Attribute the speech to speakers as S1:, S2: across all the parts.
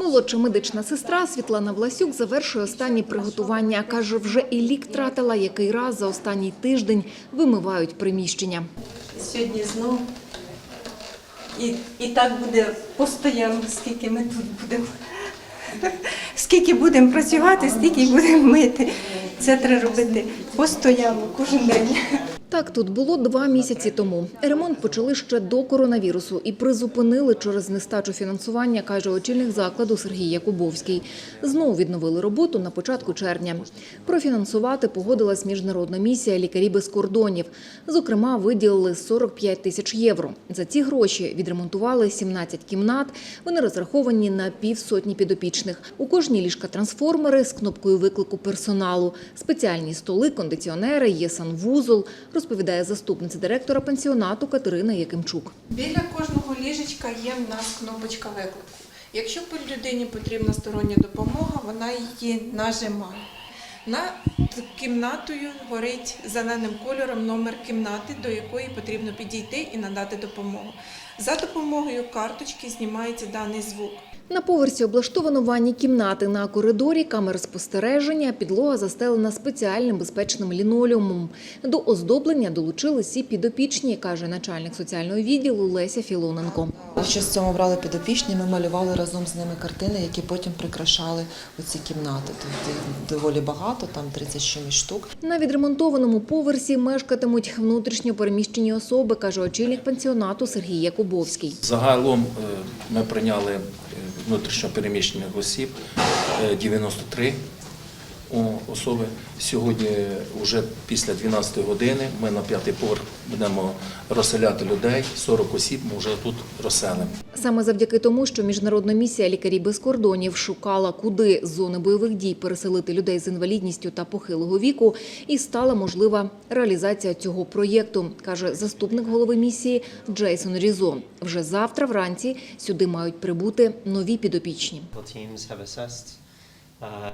S1: Молодша медична сестра Світлана Власюк завершує останні приготування. Каже, вже і лік тратила, який раз за останній тиждень вимивають приміщення.
S2: Сьогодні знов. І, і так буде постійно, скільки ми тут будемо. Скільки будемо працювати, стільки будемо мити. Це треба робити постійно, кожен день.
S1: Так тут було два місяці тому. Ремонт почали ще до коронавірусу і призупинили через нестачу фінансування, каже очільник закладу Сергій Якубовський. Знову відновили роботу на початку червня. Профінансувати погодилась міжнародна місія Лікарі без кордонів. Зокрема, виділили 45 тисяч євро. За ці гроші відремонтували 17 кімнат. Вони розраховані на півсотні підопічних. У кожній ліжка трансформери з кнопкою виклику персоналу, спеціальні столи, кондиціонери, є санвузол, розповідає заступниця директора пансіонату Катерина Якимчук.
S3: Біля кожного ліжечка є в нас кнопочка виклику. Якщо людині потрібна стороння допомога, вона її нажимає. Над кімнатою горить зеленим кольором номер кімнати, до якої потрібно підійти і надати допомогу. За допомогою карточки знімається даний звук.
S1: На поверсі облаштовано ванні кімнати. На коридорі камери спостереження, підлога застелена спеціальним безпечним лінолеумом. До оздоблення долучились і підопічні, каже начальник соціального відділу Леся Філоненко.
S4: Що з цього брали підопічні, ми малювали разом з ними картини, які потім прикрашали оці кімнати. Тобто доволі багато, там 30 чимось штук.
S1: На відремонтованому поверсі мешкатимуть внутрішньо переміщені особи, каже очільник пансіонату Сергій Якубовський.
S5: Загалом е, ми прийняли е, внутрішньопереміщених осіб е, 93 о, особи. Сьогодні, вже після 12 години, ми на п'ятий поверх будемо розселяти людей. 40 осіб ми вже тут розселимо.
S1: Саме завдяки тому, що міжнародна місія лікарі без кордонів шукала, куди з зони бойових дій переселити людей з інвалідністю та похилого віку, і стала можлива реалізація цього проєкту, каже заступник голови місії Джейсон Різон. Вже завтра вранці сюди мають прибути нові підопічні.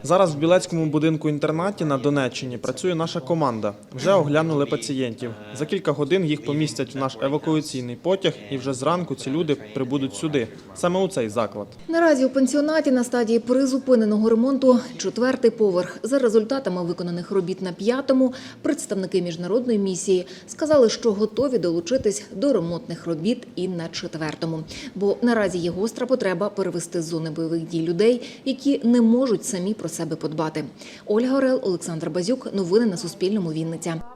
S6: Зараз в Білецькому будинку інтернаті на Донеччині працює наша команда. Вже оглянули пацієнтів. За кілька годин їх помістять в наш евакуаційний потяг, і вже зранку ці люди прибудуть сюди, саме у цей заклад.
S1: Наразі у пансіонаті на стадії призупиненого ремонту четвертий поверх. За результатами виконаних робіт на п'ятому представники міжнародної місії сказали, що готові долучитись до ремонтних робіт і на четвертому. Бо наразі є гостра потреба перевести з зони бойових дій людей, які не можуть самі про себе подбати. Ольга Орел, Олександр Базюк. Новини на Суспільному. Вінниця.